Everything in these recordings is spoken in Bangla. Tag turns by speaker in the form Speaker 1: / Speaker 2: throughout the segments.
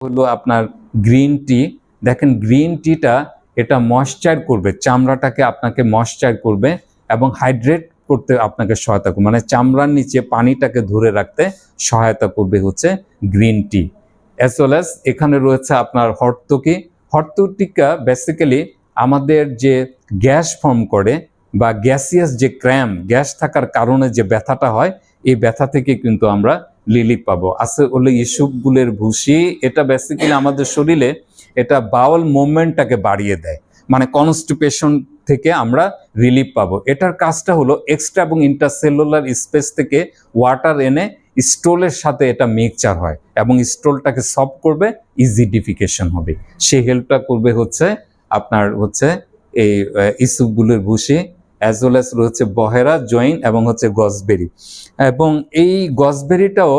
Speaker 1: হলো আপনার গ্রিন টি। দেখেন গ্রিন টিটা এটা ময়শ্চার করবে, চামড়াটাকে আপনাকে ময়শ্চার করবে এবং হাইড্রেট করতে আপনাকে সহায়তা করবে মানে চামড়ার নিচে পানিটাকে ধরে রাখতে সহায়তা করবে হচ্ছে green tea. As well as এখানে রয়েছে আপনার হর্তকি। হর্তটিকা বেসিক্যালি আমাদের যে গ্যাস ফর্ম করে বা গ্যাসিয়াস যে ক্র্যাম গ্যাস থাকার কারণে যে ব্যথাটা হয় এই ব্যথা থেকে কিন্তু আমরা লিলিপ পাবো। আছে হলো ইস্যুগুলের ভুসি, এটা বেসিক্যালি আমাদের শরীরে এটা বাউল মুভমেন্টটাকে বাড়িয়ে দেয়। মানে কনস্টিপেশন থেকে আমরা রিলিফ পাবো। এটার কাজটা হলো এক্সট্রা এবং ইন্টারসেলুলার স্পেস থেকে ওয়াটার এনে স্টোলের সাথে এটা মিক্সচার হয় এবং স্টোলটাকে সফট করবে ইজিডিফিকেশন হবে। সেই হেল্পটা করবে হচ্ছে আপনার হচ্ছে এই ইস্যুগুলোর ভুসি। অ্যাজ ওয়েল অ্যাজ রয়েছে বহেরা জয়েন এবং হচ্ছে গসবেরি এবং এই গসবেরিটাও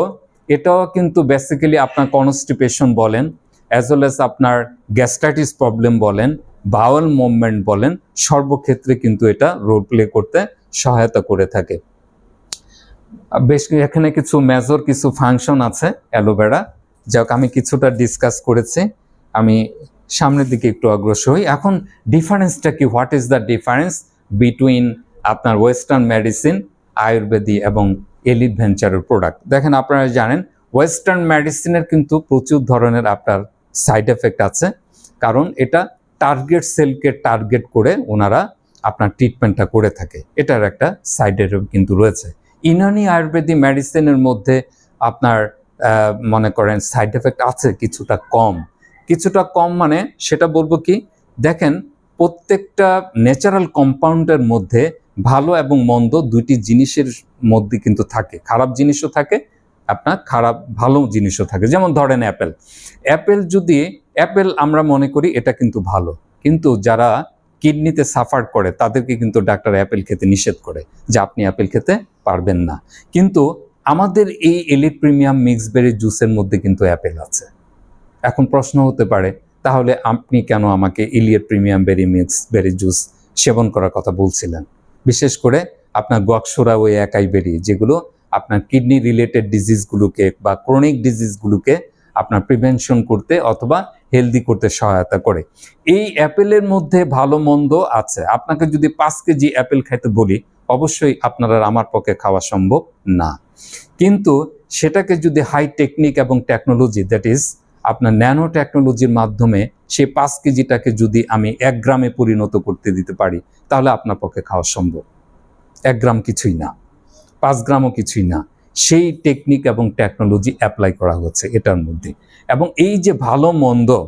Speaker 1: এটাও কিন্তু বেসিক্যালি আপনার কনস্টিপেশন বলেন অ্যাজ ওয়েল অ্যাজ আপনার গ্যাস্ট্রাইটিস প্রবলেম বলেন বাউল মুভমেন্ট বলেন, সর্বক্ষেত্রে কিন্তু এটা রোল প্লে করতে সহায়তা করে থাকে। বেশ এখানে কিছু মেজর কিছু ফাংশন আছে, অ্যালোভেরা, যাক আমি কিছুটা ডিসকাস করেছি, আমি সামনের দিকে একটু অগ্রসর হই। এখন ডিফারেন্সটা কি? What is the difference between আপনার ওয়েস্টার্ন মেডিসিন আয়ুর্বেদি এবং এলিট ভেঞ্চারের প্রোডাক্ট দেখেন আপনারা জানেন ওয়েস্টার্ন মেডিসিনের কিন্তু প্রচুর ধরনের আপনার সাইড এফেক্ট আছে। কারণ এটা টার্গেট সেলকে টার্গেট করে ওনারা আপনার ট্রিটমেন্টটা করে থাকে। এটার একটা সাইড এফেক্ট কিন্তু রয়েছে। ইনানি আয়ুর্বেদিক মেডিসিনের মধ্যে আপনার মনে করেন সাইড এফেক্ট আছে কিছুটা কম। কিছুটা কম মানে সেটা বলব কি, দেখেন প্রত্যেকটা ন্যাচারাল কম্পাউন্ডের মধ্যে ভালো এবং মন্দ দুইটি জিনিসের মধ্যে কিন্তু থাকে। খারাপ জিনিসও থাকে, আপনার খারাপ ভালো জিনিসও থাকে। যেমন ধরেন অ্যাপেল অ্যাপেল যদি অ্যাপেল আমরা মনে করি এটা কিন্তু ভালো। কিন্তু যারা কিডনিতে সাফার করে, তাদেরকে কিন্তু ডাক্তার অ্যাপেল খেতে নিষেধ করে যে আপনি অ্যাপেল খেতে পারবেন না। কিন্তু আমাদের এই এলিট প্রিমিয়াম মিক্স বেরি জুসের মধ্যে কিন্তু অ্যাপেল আছে। এখন প্রশ্ন হতে পারে তাহলে আপনি কেন আমাকে Elite premium berry mix, berry juice সেবন করার কথা বলছিলেন? বিশেষ করে আপনার গকসোরা ওই একাই বেরি, যেগুলো আপনার কিডনি রিলেটেড ডিজিজগুলোকে বা ক্রনিক ডিজিজগুলোকে আপনার প্রিভেনশন করতে অথবা হেলদি করতে সহায়তা করে। এই অ্যাপেলের মধ্যে ভালো মন্দ আছে। আপনাকে যদি পাঁচ কেজি অ্যাপেল খাইতে বলি, অবশ্যই আপনার আমার পক্ষে খাওয়া সম্ভব না। কিন্তু সেটাকে যদি হাই টেকনিক এবং টেকনোলজি দ্যাট ইজ আপনার ন্যানো টেকনোলজির মাধ্যমে সেই পাঁচ কেজিটাকে যদি আমি এক গ্রামে পরিণত করতে দিতে পারি, তাহলে আপনার পক্ষে খাওয়া সম্ভব। এক গ্রাম কিছুই না। পাঁচ গ্রামও কিছুই না। সেই টেকনিক এবং টেকনোলজি অ্যাপ্লাই করা হচ্ছে এটার মধ্যে। এবং এই যে ভালো মন্দ,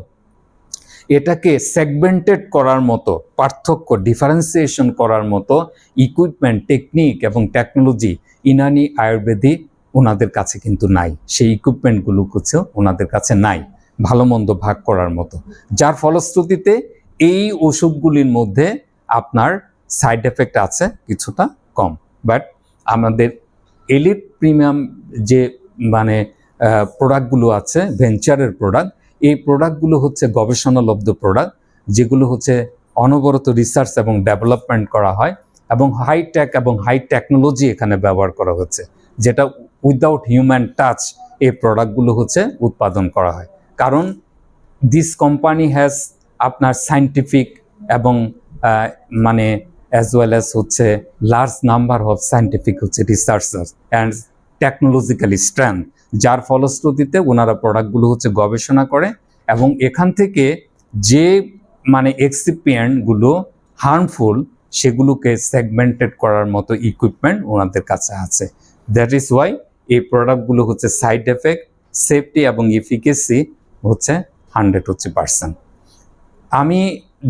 Speaker 1: এটাকে সেগমেন্টেড করার মতো, পার্থক্য ডিফারেন্সিয়েশন করার মতো ইকুইপমেন্ট টেকনিক এবং টেকনোলজি ইনানি আয়ুর্বেদিক ওনাদের কাছে কিন্তু নাই। সেই ইকুইপমেন্টগুলো হচ্ছে ওনাদের কাছে নাই, ভালো মন্দ ভাগ করার মতো। যার ফলশ্রুতিতে এই ওষুধগুলির মধ্যে আপনার সাইড এফেক্ট আছে কিছুটা কম। বাট আমাদের এলিট প্রিমিয়াম যে মানে প্রোডাক্টগুলো আছে ভেঞ্চারের প্রোডাক্ট এই প্রোডাক্টগুলো হচ্ছে গবেষণালব্ধ প্রোডাক্ট যেগুলো হচ্ছে অনবরত রিসার্চ এবং ডেভেলপমেন্ট করা হয় এবং হাই টেক এবং হাই টেকনোলজি এখানে ব্যবহার করা হচ্ছে। যেটা উইদাউট হিউম্যান টাচ এই প্রোডাক্টগুলো হচ্ছে উৎপাদন করা হয়। কারণ দিস কোম্পানি হ্যাজ আপনার সাইন্টিফিক এবং মানে অ্যাজ ওয়েল অ্যাজ হচ্ছে লার্জ নাম্বার অফ সাইন্টিফিক হচ্ছে রিসার্চার্স অ্যান্ড টেকনোলজিক্যালি স্ট্রেংথ যার ফলশ্রুতিতে ওনারা প্রোডাক্টগুলো হচ্ছে গবেষণা করে এবং এখান থেকে যে মানে এক্সিপিয়েন্টগুলো হার্মফুল সেগুলোকে সেগমেন্টেড করার মতো ইকুইপমেন্ট ওনাদের কাছে আছে। দ্যাট ইজ ওয়াই এই প্রোডাক্টগুলো হচ্ছে সাইড এফেক্ট, সেফটি এবং ইফিকেসি হচ্ছে হান্ড্রেড হচ্ছে পার্সেন্ট। আমি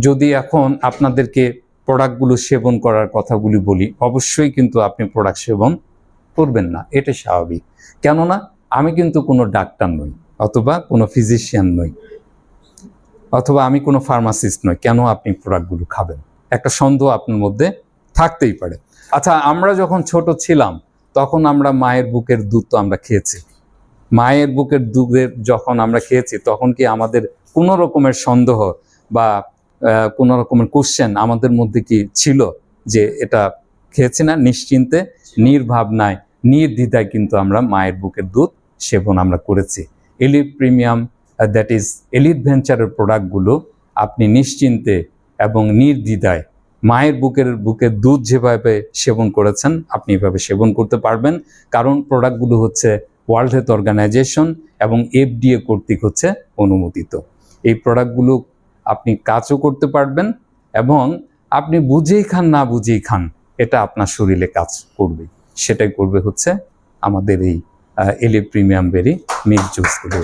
Speaker 1: যদি এখন আপনাদেরকে প্রোডাক্টগুলো সেবন করার কথাগুলি বলি, অবশ্যই কিন্তু আপনি প্রোডাক্ট সেবন করবেন না, এটা স্বাভাবিক। কেননা, আমি কিন্তু কোনো ডাক্তার নই অথবা কোনো ফিজিশিয়ান নই অথবা আমি কোনো ফার্মাসিস্ট নই, কেন আপনি প্রোডাক্টগুলো খাবেন? একটা সন্দেহ আপনার মধ্যে থাকতেই পারে। আচ্ছা আমরা যখন ছোট ছিলাম তখন আমরা মায়ের বুকের দুধ তো আমরা খেয়েছি। মায়ের বুকের দুধের যখন আমরা খেয়েছি, তখন কি আমাদের কোনো রকমের সন্দেহ বা কোনো রকমের কোশ্চেন আমাদের মধ্যে কি ছিল যে এটা খেয়েছি না? নিশ্চিন্তে নির্ভাবনায় নির্দ্বিধায় কিন্তু আমরা মায়ের বুকের দুধ সেবন আমরা করেছি। Elite premium that is Elite ভেঞ্চারের প্রোডাক্টগুলো আপনি নিশ্চিন্তে এবং নির্দ্বিধায় মায়ের বুকের বুকে দুধ যেভাবে সেবন করেছেন, আপনি এভাবে সেবন করতে পারবেন। কারণ প্রোডাক্টগুলো হচ্ছে ওয়ার্ল্ড হেলথ অর্গানাইজেশন এবং এফডিএ কর্তৃক হচ্ছে অনুমোদিত। এই প্রোডাক্টগুলো আপনি কাজও করতে পারবেন এবং আপনি বুঝেই খান, না বুঝেই খান, এটা আপনার শরীরে কাজ করবে। সেটাই করবে হচ্ছে আমাদের এই এলি প্রিমিয়াম বেরি মিল্ক জুসগুলো